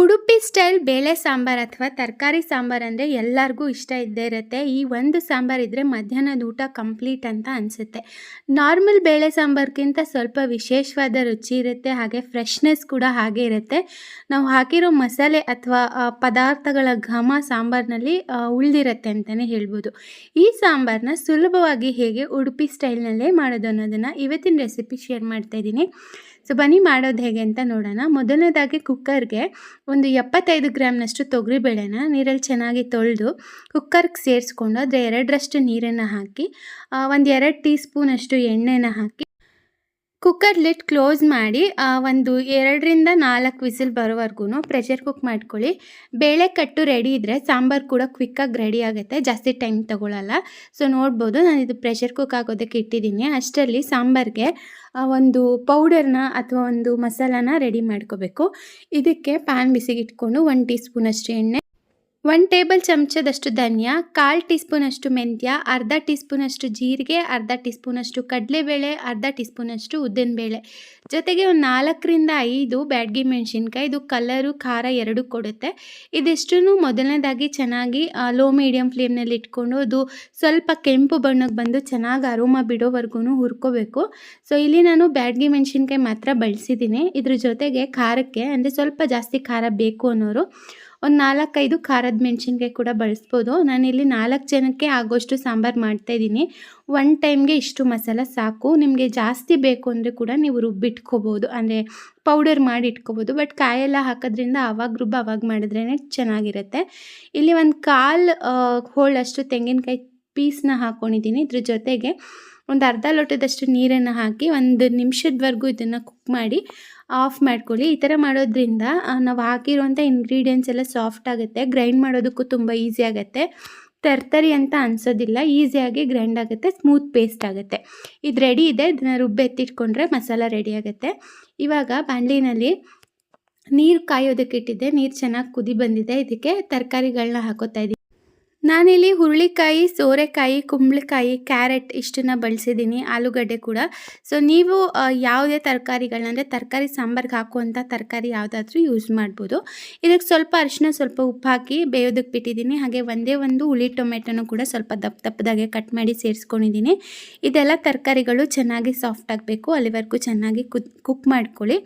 Udupi style ಬೇಳೆ ಸಾಂಬಾರು ಅಥವಾ ತರಕಾರಿ ಸಾಂಬಾರು ಅಂದರೆ ಎಲ್ಲರಿಗೂ ಇಷ್ಟ ಇದ್ದೇ ಇರುತ್ತೆ. ಈ ಒಂದು ಸಾಂಬಾರ್ ಇದ್ದರೆ ಮಧ್ಯಾಹ್ನದ ಊಟ ಕಂಪ್ಲೀಟ್ ಅಂತ ಅನಿಸುತ್ತೆ. ನಾರ್ಮಲ್ ಬೇಳೆ ಸಾಂಬಾರ್ಗಿಂತ ಸ್ವಲ್ಪ ವಿಶೇಷವಾದ ರುಚಿ ಇರುತ್ತೆ, ಹಾಗೆ ಫ್ರೆಶ್ನೆಸ್ ಕೂಡ ಹಾಗೆ ಇರುತ್ತೆ. ನಾವು ಹಾಕಿರೋ ಮಸಾಲೆ ಅಥವಾ ಪದಾರ್ಥಗಳ ಘಮ ಸಾಂಬಾರಿನಲ್ಲಿ ಉಳಿದಿರುತ್ತೆ ಅಂತಲೇ ಹೇಳ್ಬೋದು. ಈ ಸಾಂಬಾರನ್ನ ಸುಲಭವಾಗಿ ಹೇಗೆ ಉಡುಪಿ ಸ್ಟೈಲ್ನಲ್ಲೇ ಮಾಡೋದು ಅನ್ನೋದನ್ನು ಇವತ್ತಿನ ರೆಸಿಪಿ ಶೇರ್ ಮಾಡ್ತಾ ಇದ್ದೀನಿ. ಸೊ ಬನ್ನಿ ಮಾಡೋದು ಹೇಗೆ ಅಂತ ನೋಡೋಣ. ಮೊದಲನೇದಾಗಿ ಕುಕ್ಕರ್ಗೆ ಒಂದು ಎಪ್ಪತ್ತೈದು ಗ್ರಾಮ್ನಷ್ಟು ತೊಗರಿಬೇಳೆನ ನೀರಲ್ಲಿ ಚೆನ್ನಾಗಿ ತೊಳೆದು ಕುಕ್ಕರ್ಗೆ ಸೇರಿಸ್ಕೊಂಡು ಅದರ ಎರಡರಷ್ಟು ನೀರನ್ನು ಹಾಕಿ ಒಂದು ಎರಡು ಟೀ ಸ್ಪೂನಷ್ಟು ಎಣ್ಣೆನ ಹಾಕಿ ಕುಕ್ಕರ್ ಲಿಡ್ ಕ್ಲೋಸ್ ಮಾಡಿ ಒಂದು ಎರಡರಿಂದ ನಾಲ್ಕು ವಿಸಿಲ್ ಬರೋವರೆಗೂ ಪ್ರೆಷರ್ ಕುಕ್ ಮಾಡ್ಕೊಳ್ಳಿ. ಬೇಳೆ ಕಟ್ಟು ರೆಡಿ ಇದ್ದರೆ ಸಾಂಬಾರು ಕೂಡ ಕ್ವಿಕ್ಕಾಗಿ ರೆಡಿ ಆಗುತ್ತೆ, ಜಾಸ್ತಿ ಟೈಮ್ ತೊಗೊಳ್ಳಲ್ಲ ಸೊ ನೋಡ್ಬೋದು, ನಾನು ಇದು ಪ್ರೆಷರ್ ಕುಕ್ ಆಗೋದಕ್ಕೆ ಇಟ್ಟಿದ್ದೀನಿ. ಅಷ್ಟರಲ್ಲಿ ಸಾಂಬಾರಿಗೆ ಒಂದು ಪೌಡರ್ನ ಅಥವಾ ಒಂದು ಮಸಾಲಾನ ರೆಡಿ ಮಾಡ್ಕೋಬೇಕು. ಇದಕ್ಕೆ ಪ್ಯಾನ್ ಬಿಸಿಗೆ ಇಟ್ಕೊಂಡು ಒನ್ ಟೀ ಸ್ಪೂನಷ್ಟು ಎಣ್ಣೆ ಒನ್ ಟೇಬಲ್ ಚಮಚದಷ್ಟು ಧನಿಯಾ ಕಾಲು ಟೀ ಸ್ಪೂನಷ್ಟು ಮೆಂತ್ಯ ಅರ್ಧ ಟೀ ಸ್ಪೂನಷ್ಟು ಜೀರಿಗೆ ಅರ್ಧ ಟೀ ಸ್ಪೂನಷ್ಟು ಕಡಲೆಬೇಳೆ ಅರ್ಧ ಟೀ ಸ್ಪೂನಷ್ಟು ಉದ್ದಿನಬೇಳೆ ಜೊತೆಗೆ ಒಂದು ನಾಲ್ಕರಿಂದ ಐದು ಬ್ಯಾಡ್ಗಿ ಮೆಣಸಿನ್ಕಾಯಿ ಇದು ಕಲರು ಖಾರ ಎರಡು ಕೊಡುತ್ತೆ ಇದಿಷ್ಟನ್ನು ಮೊದಲನೇದಾಗಿ ಚೆನ್ನಾಗಿ ಲೋ ಮೀಡಿಯಮ್ ಫ್ಲೇಮ್ನಲ್ಲಿ ಇಟ್ಕೊಂಡು ಅದು ಸ್ವಲ್ಪ ಕೆಂಪು ಬಣ್ಣಕ್ಕೆ ಬಂದು ಚೆನ್ನಾಗಿ ಅರೋಮ ಬಿಡೋವರೆಗೂ ಹುರ್ಕೋಬೇಕು ಸೊ ಇಲ್ಲಿ ನಾನು ಬ್ಯಾಡ್ಗಿ ಮೆಣಸಿನ್ಕಾಯಿ ಮಾತ್ರ ಬಳಸಿದ್ದೀನಿ ಇದ್ರ ಜೊತೆಗೆ ಖಾರಕ್ಕೆ ಅಂದರೆ ಸ್ವಲ್ಪ ಜಾಸ್ತಿ ಖಾರ ಬೇಕು ಅನ್ನೋರು ಒಂದು ನಾಲ್ಕೈದು ಖಾರದ ಮೆಣಸಿನ್ಕಾಯಿ ಕೂಡ ಬಳಸ್ಬೋದು. ನಾನಿಲ್ಲಿ ನಾಲ್ಕು ಜನಕ್ಕೆ ಆಗೋಷ್ಟು ಸಾಂಬಾರು ಮಾಡ್ತಾಯಿದ್ದೀನಿ ಒನ್ ಟೈಮ್ಗೆ ಇಷ್ಟು ಮಸಾಲ ಸಾಕು. ನಿಮಗೆ ಜಾಸ್ತಿ ಬೇಕು ಅಂದರೆ ಕೂಡ ನೀವು ರುಬ್ಬಿಟ್ಕೋಬೋದು. ಅಂದರೆ ಪೌಡರ್ ಮಾಡಿ ಇಟ್ಕೋಬೋದು ಬಟ್ ಕಾಯೆಲ್ಲ ಹಾಕೋದ್ರಿಂದ ಅವಾಗ ರುಬ್ಬ, ಅವಾಗ ಮಾಡಿದ್ರೇ ಚೆನ್ನಾಗಿರುತ್ತೆ. ಇಲ್ಲಿ ಒಂದು ಕಾಲು ಹೋಳಷ್ಟು ತೆಂಗಿನಕಾಯಿ ಪೀಸ್ನ ಹಾಕ್ಕೊಂಡಿದ್ದೀನಿ ಇದ್ರ ಜೊತೆಗೆ ಒಂದು ಅರ್ಧ ಲೋಟದಷ್ಟು ನೀರನ್ನು ಹಾಕಿ ಒಂದು ನಿಮಿಷದವರೆಗೂ ಇದನ್ನು ಕುಕ್ ಮಾಡಿ ಆಫ್ ಮಾಡ್ಕೊಳ್ಳಿ. ಈ ಥರ ಮಾಡೋದ್ರಿಂದ ನಾವು ಹಾಕಿರುವಂಥ ಇಂಗ್ರೀಡಿಯೆಂಟ್ಸ್ ಎಲ್ಲ ಸಾಫ್ಟ್ ಆಗುತ್ತೆ. ಗ್ರೈಂಡ್ ಮಾಡೋದಕ್ಕೂ ತುಂಬ ಈಸಿ ಆಗುತ್ತೆ. ತರ್ತರಿ ಅಂತ ಅನಿಸೋದಿಲ್ಲ. ಈಸಿಯಾಗಿ ಗ್ರೈಂಡ್ ಆಗುತ್ತೆ. ಸ್ಮೂತ್ ಪೇಸ್ಟ್ ಆಗುತ್ತೆ. ಇದು ರೆಡಿ ಇದೆ. ಇದನ್ನು ರುಬ್ಬಿ ಎತ್ತಿಟ್ಕೊಂಡ್ರೆ ಮಸಾಲ ರೆಡಿ ಆಗುತ್ತೆ. ಇವಾಗ ಬಾಣಲಿನಲ್ಲಿ ನೀರು ಕಾಯೋದಕ್ಕೆ ಇಟ್ಟಿದ್ದೆ. ನೀರು ಚೆನ್ನಾಗಿ ಕುದಿ ಬಂದಿದೆ. ಇದಕ್ಕೆ ತರಕಾರಿಗಳನ್ನ ಹಾಕೋತಾ ಇದ್ದೀನಿ. ನಾನಿಲ್ಲಿ ಹುರುಳಿಕಾಯಿ, ಸೋರೆಕಾಯಿ, ಕುಂಬಳಕಾಯಿ, ಕ್ಯಾರೆಟ್ ಇಷ್ಟನ್ನು ಬಳಸಿದ್ದೀನಿ, ಆಲೂಗಡ್ಡೆ ಕೂಡ. ಸೊ ನೀವು ಯಾವುದೇ ತರಕಾರಿಗಳನ್ನ, ಅಂದರೆ ತರಕಾರಿ ಸಾಂಬಾರ್ಗೆ ಹಾಕುವಂಥ ತರಕಾರಿ ಯಾವುದಾದ್ರೂ ಯೂಸ್ ಮಾಡ್ಬೋದು. ಇದಕ್ಕೆ ಸ್ವಲ್ಪ ಅರಿಶಿನ ಸ್ವಲ್ಪ ಉಪ್ಪು ಹಾಕಿ ಬೇಯೋದಕ್ಕೆ ಬಿಟ್ಟಿದ್ದೀನಿ. ಹಾಗೆ ಒಂದೇ ಒಂದು ಹುಳಿ ಟೊಮೆಟೊನು ಕೂಡ ಸ್ವಲ್ಪ ದಪ್ಪ ದಪ್ಪದಾಗೆ ಕಟ್ ಮಾಡಿ ಸೇರಿಸ್ಕೊಂಡಿದ್ದೀನಿ. ಇದೆಲ್ಲ ತರಕಾರಿಗಳು ಚೆನ್ನಾಗಿ ಸಾಫ್ಟ್ ಆಗಬೇಕು. ಅಲ್ಲಿವರೆಗೂ ಚೆನ್ನಾಗಿ ಕುಕ್ ಮಾಡ್ಕೊಳ್ಳಿ.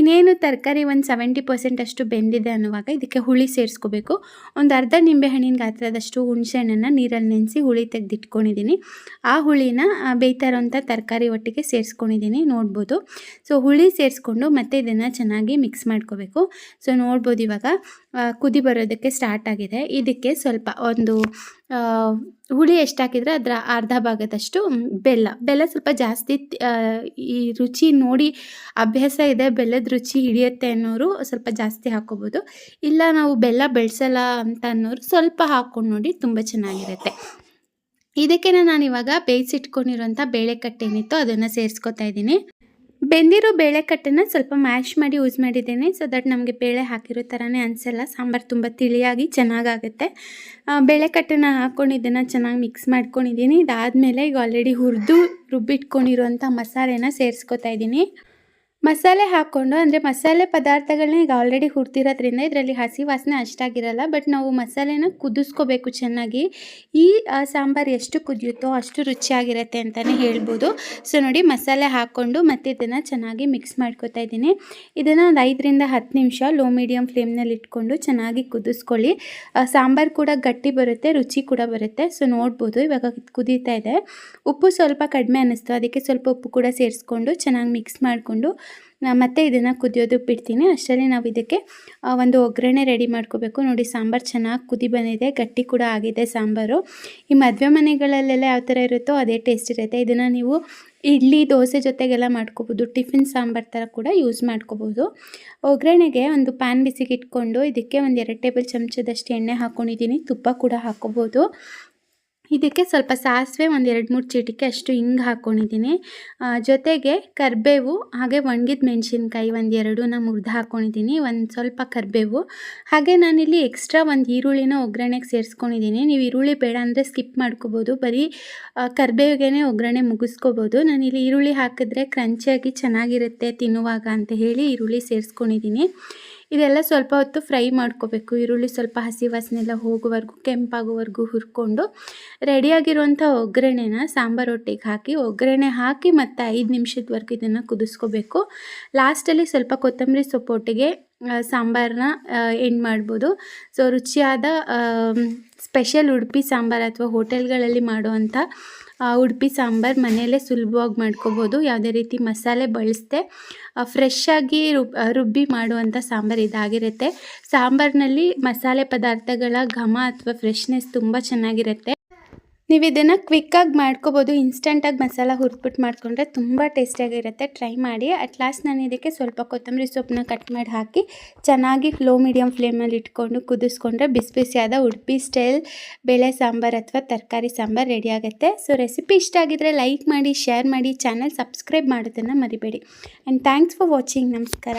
ಇನ್ನೇನು ತರಕಾರಿ ಒಂದು ಸೆವೆಂಟಿ ಪರ್ಸೆಂಟ್ ಅಷ್ಟು ಬೆಂದಿದೆ ಅನ್ನುವಾಗ ಇದಕ್ಕೆ ಹುಳಿ ಸೇರಿಸ್ಕೋಬೇಕು. ಒಂದು ಅರ್ಧ ನಿಂಬೆಹಣ್ಣಿನ ಗಾತ್ರದಷ್ಟು ಹುಣಸೆಹಣ್ಣನ್ನು ನೀರಲ್ಲಿ ನೆನೆಸಿ ಹುಳಿ ತೆಗೆದಿಟ್ಕೊಂಡಿದ್ದೀನಿ. ಆ ಹುಳಿನ ಬೇಯ್ತಾ ಇರೋಂಥ ತರಕಾರಿ ಒಟ್ಟಿಗೆ ಸೇರಿಸ್ಕೊಂಡಿದ್ದೀನಿ, ನೋಡ್ಬೋದು. ಸೊ ಹುಳಿ ಸೇರಿಸ್ಕೊಂಡು ಮತ್ತೆ ಇದನ್ನು ಚೆನ್ನಾಗಿ ಮಿಕ್ಸ್ ಮಾಡ್ಕೋಬೇಕು. ಸೊ ನೋಡ್ಬೋದು ಇವಾಗ ಕುದಿ ಬರೋದಕ್ಕೆ ಸ್ಟಾರ್ಟ್ ಆಗಿದೆ. ಇದಕ್ಕೆ ಸ್ವಲ್ಪ ಒಂದು ಹುಳಿ ಎಷ್ಟು ಹಾಕಿದರೆ ಅದರ ಅರ್ಧ ಭಾಗದಷ್ಟು ಬೆಲ್ಲ. ಬೆಲ್ಲ ಸ್ವಲ್ಪ ಜಾಸ್ತಿ ಈ ರುಚಿ ನೋಡಿ ಅಭ್ಯಾಸ ಇದೆ, ಬೆಲ್ಲದ ರುಚಿ ಹಿಡಿಯುತ್ತೆ ಅನ್ನೋರು ಸ್ವಲ್ಪ ಜಾಸ್ತಿ ಹಾಕೋಬೋದು. ಇಲ್ಲ ನಾವು ಬೆಲ್ಲ ಬೆಳೆಸಲ್ಲ ಅಂತ ಅನ್ನೋರು ಸ್ವಲ್ಪ ಹಾಕ್ಕೊಂಡು ನೋಡಿ ತುಂಬ ಚೆನ್ನಾಗಿರುತ್ತೆ. ಇದಕ್ಕೆ ನಾನು ಇವಾಗ ಬೇಯಿಸಿಟ್ಕೊಂಡಿರೋಂಥ ಬೇಳೆ ಏನಿತ್ತು ಅದನ್ನು ಸೇರಿಸ್ಕೊತಾ ಇದ್ದೀನಿ. ಬೆಂದಿರೋ ಬೇಳೆಕಟ್ಟನ್ನು ಸ್ವಲ್ಪ ಮ್ಯಾಶ್ ಮಾಡಿ ಯೂಸ್ ಮಾಡಿದ್ದೇನೆ. ಸೊ ದಟ್ ನಮಗೆ ಬೇಳೆ ಹಾಕಿರೋ ಥರನೇ ಅನಿಸಲ್ಲ. ಸಾಂಬಾರು ತುಂಬ ತಿಳಿಯಾಗಿ ಚೆನ್ನಾಗಾಗುತ್ತೆ. ಬೇಳೆಕಟ್ಟನ್ನು ಹಾಕ್ಕೊಂಡು ಇದನ್ನು ಚೆನ್ನಾಗಿ ಮಿಕ್ಸ್ ಮಾಡ್ಕೊಂಡಿದ್ದೀನಿ. ಇದಾದಮೇಲೆ ಈಗ ಆಲ್ರೆಡಿ ಹುರಿದು ರುಬ್ಬಿಟ್ಕೊಂಡಿರೋಂಥ ಮಸಾಲೆನ ಸೇರಿಸ್ಕೊತಾ ಇದ್ದೀನಿ. ಮಸಾಲೆ ಹಾಕ್ಕೊಂಡು, ಅಂದರೆ ಮಸಾಲೆ ಪದಾರ್ಥಗಳನ್ನ ಈಗ ಆಲ್ರೆಡಿ ಹುರ್ತಿರೋದ್ರಿಂದ ಇದರಲ್ಲಿ ಹಸಿ ವಾಸನೆ ಅಷ್ಟಾಗಿರಲ್ಲ ಬಟ್ ನಾವು ಮಸಾಲೆನ ಕುದಿಸ್ಕೋಬೇಕು ಚೆನ್ನಾಗಿ. ಈ ಸಾಂಬಾರು ಎಷ್ಟು ಕುದಿಯುತ್ತೋ ಅಷ್ಟು ರುಚಿಯಾಗಿರುತ್ತೆ ಅಂತಲೇ ಹೇಳ್ಬೋದು. ಸೊ ನೋಡಿ, ಮಸಾಲೆ ಹಾಕ್ಕೊಂಡು ಮತ್ತೆ ಇದನ್ನು ಚೆನ್ನಾಗಿ ಮಿಕ್ಸ್ ಮಾಡ್ಕೊತಾ ಇದ್ದೀನಿ. ಇದನ್ನು ಒಂದು ಐದರಿಂದ ಹತ್ತು ನಿಮಿಷ ಲೋ ಮೀಡಿಯಮ್ ಫ್ಲೇಮ್ನಲ್ಲಿ ಇಟ್ಕೊಂಡು ಚೆನ್ನಾಗಿ ಕುದಿಸ್ಕೊಳ್ಳಿ. ಸಾಂಬಾರು ಕೂಡ ಗಟ್ಟಿ ಬರುತ್ತೆ, ರುಚಿ ಕೂಡ ಬರುತ್ತೆ. ಸೊ ನೋಡ್ಬೋದು, ಇವಾಗ ಕುದೀತಾ ಇದೆ. ಉಪ್ಪು ಸ್ವಲ್ಪ ಕಡಿಮೆ ಅನ್ನಿಸ್ತು, ಅದಕ್ಕೆ ಸ್ವಲ್ಪ ಉಪ್ಪು ಕೂಡ ಸೇರಿಸ್ಕೊಂಡು ಚೆನ್ನಾಗಿ ಮಿಕ್ಸ್ ಮಾಡಿಕೊಂಡು ಮತ್ತೆ ಇದನ್ನು ಕುದಿಯೋದಕ್ಕೆ ಬಿಡ್ತೀನಿ. ಅಷ್ಟರಲ್ಲಿ ನಾವು ಇದಕ್ಕೆ ಒಂದು ಒಗ್ಗರಣೆ ರೆಡಿ ಮಾಡ್ಕೋಬೇಕು. ನೋಡಿ, ಸಾಂಬಾರು ಚೆನ್ನಾಗಿ ಕುದಿ ಬಂದಿದೆ. ಗಟ್ಟಿ ಕೂಡ ಆಗಿದೆ ಸಾಂಬಾರು. ಈ ಮದುವೆ ಮನೆಗಳಲ್ಲೆಲ್ಲ ಯಾವ ಥರ ಇರುತ್ತೋ ಅದೇ ಟೇಸ್ಟ್ ಇರುತ್ತೆ. ಇದನ್ನು ನೀವು ಇಡ್ಲಿ, ದೋಸೆ ಜೊತೆಗೆಲ್ಲ ಮಾಡ್ಕೋಬೋದು. ಟಿಫಿನ್ ಸಾಂಬಾರು ಥರ ಕೂಡ ಯೂಸ್ ಮಾಡ್ಕೋಬೋದು. ಒಗ್ಗರಣೆಗೆ ಒಂದು ಪ್ಯಾನ್ ಬಿಸಿಗೆ ಇಟ್ಕೊಂಡು ಇದಕ್ಕೆ ಒಂದು ಎರಡು ಟೇಬಲ್ ಚಮಚದಷ್ಟು ಎಣ್ಣೆ ಹಾಕ್ಕೊಂಡಿದ್ದೀನಿ ತುಪ್ಪ ಕೂಡ ಹಾಕ್ಕೋಬೋದು ಇದಕ್ಕೆ ಸ್ವಲ್ಪ ಸಾಸಿವೆ ಒಂದು ಎರಡು ಮೂರು ಚೀಟಿಕೆ ಅಷ್ಟು ಹಿಂಗೆ ಹಾಕ್ಕೊಂಡಿದ್ದೀನಿ ಜೊತೆಗೆ ಕರಿಬೇವು, ಹಾಗೆ ಒಣಗಿದ ಮೆಣಸಿನ್ಕಾಯಿ ಒಂದು ಎರಡೂನ ಮುರಿದು ಹಾಕ್ಕೊಂಡಿದ್ದೀನಿ ಒಂದು ಸ್ವಲ್ಪ ಕರಿಬೇವು. ಹಾಗೆ ನಾನಿಲ್ಲಿ ಎಕ್ಸ್ಟ್ರಾ ಒಂದು ಈರುಳ್ಳಿನ ಒಗ್ಗರಣೆಗೆ ಸೇರಿಸ್ಕೊಂಡಿದ್ದೀನಿ. ನೀವು ಈರುಳ್ಳಿ ಬೇಡ ಅಂದರೆ ಸ್ಕಿಪ್ ಮಾಡ್ಕೋಬೋದು. ಬರೀ ಕರಿಬೇವಿಗೆ ಒಗ್ಗರಣೆ ಮುಗಿಸ್ಕೋಬೋದು. ನಾನಿಲ್ಲಿ ಈರುಳ್ಳಿ ಹಾಕಿದ್ರೆ ಕ್ರಂಚಿಯಾಗಿ ಚೆನ್ನಾಗಿರುತ್ತೆ ತಿನ್ನುವಾಗ ಅಂತ ಹೇಳಿ ಈರುಳ್ಳಿ ಸೇರಿಸ್ಕೊಂಡಿದ್ದೀನಿ. ಇದೆಲ್ಲ ಸ್ವಲ್ಪ ಹೊತ್ತು ಫ್ರೈ ಮಾಡ್ಕೋಬೇಕು. ಈರುಳ್ಳಿ ಸ್ವಲ್ಪ ಹಸಿ ವಾಸನೆ ಎಲ್ಲ ಹೋಗೋವರೆಗೂ, ಕೆಂಪಾಗೋವರೆಗೂ ಹುರ್ಕೊಂಡು. ರೆಡಿಯಾಗಿರುವಂಥ ಒಗ್ಗರಣೆನ ಸಾಂಬಾರು ಒಟ್ಟಿಗೆ ಹಾಕಿ, ಒಗ್ಗರಣೆ ಹಾಕಿ ಮತ್ತು ಐದು ನಿಮಿಷದವರೆಗೂ ಇದನ್ನು ಕುದಿಸ್ಕೋಬೇಕು. ಲಾಸ್ಟಲ್ಲಿ ಸ್ವಲ್ಪ ಕೊತ್ತಂಬರಿ ಸೊಪ್ಪು ಒಟ್ಟಿಗೆ ಸಾಂಬಾರನ್ನ ಎಂಡ್ ಮಾಡ್ಬೋದು. ಸೊ ರುಚಿಯಾದ ಸ್ಪೆಷಲ್ ಉಡುಪಿ ಸಾಂಬಾರು ಅಥವಾ ಹೋಟೆಲ್ಗಳಲ್ಲಿ ಮಾಡುವಂಥ ಉಡುಪಿ ಸಾಂಬಾರು ಮನೆಯಲ್ಲೇ ಸುಲಭವಾಗಿ ಮಾಡ್ಕೋಬೋದು. ಯಾವುದೇ ರೀತಿ ಮಸಾಲೆ ಬಳಸದೆ ಫ್ರೆಶ್ಶಾಗಿ ರುಬ್ ರುಬ್ಬಿ ಮಾಡುವಂಥ ಸಾಂಬಾರು ಇದಾಗಿರುತ್ತೆ. ಸಾಂಬಾರಿನಲ್ಲಿ ಮಸಾಲೆ ಪದಾರ್ಥಗಳ ಘಮ ಅಥವಾ ಫ್ರೆಶ್ನೆಸ್ ತುಂಬ ಚೆನ್ನಾಗಿರುತ್ತೆ. ನೀವು ಇದನ್ನು ಕ್ವಿಕ್ಕಾಗಿ ಮಾಡ್ಕೋಬೋದು. ಇನ್ಸ್ಟಂಟಾಗಿ ಮಸಾಲ ಹುರಿದ್ಬಿಟ್ಟು ಮಾಡಿಕೊಂಡ್ರೆ ತುಂಬ ಟೇಸ್ಟಿಯಾಗಿರುತ್ತೆ ಟ್ರೈ ಮಾಡಿ. ಅಟ್ ಲಾಸ್ಟ್ ನಾನು ಇದಕ್ಕೆ ಸ್ವಲ್ಪ ಕೊತ್ತಂಬರಿ ಸೊಪ್ಪನ್ನ ಕಟ್ ಮಾಡಿ ಹಾಕಿ, ಚೆನ್ನಾಗಿ ಲೋ ಮೀಡಿಯಮ್ ಫ್ಲೇಮಲ್ಲಿ ಇಟ್ಕೊಂಡು ಕುದಿಸ್ಕೊಂಡ್ರೆ ಬಿಸಿ ಬಿಸಿಯಾದ ಉಡುಪಿ ಸ್ಟೈಲ್ ಬೇಳೆ ಸಾಂಬಾರು ಅಥವಾ ತರಕಾರಿ ಸಾಂಬಾರು ರೆಡಿ ಆಗುತ್ತೆ. ಸೊ ರೆಸಿಪಿ ಇಷ್ಟ ಆಗಿದ್ರೆ ಲೈಕ್ ಮಾಡಿ ಶೇರ್ ಮಾಡಿ ಚಾನಲ್ ಸಬ್ಸ್ಕ್ರೈಬ್ ಮಾಡೋದನ್ನು ಮರಿಬೇಡಿ. ಆ್ಯಂಡ್ ಥ್ಯಾಂಕ್ಸ್ ಫಾರ್ ವಾಚಿಂಗ್ ನಮಸ್ಕಾರ.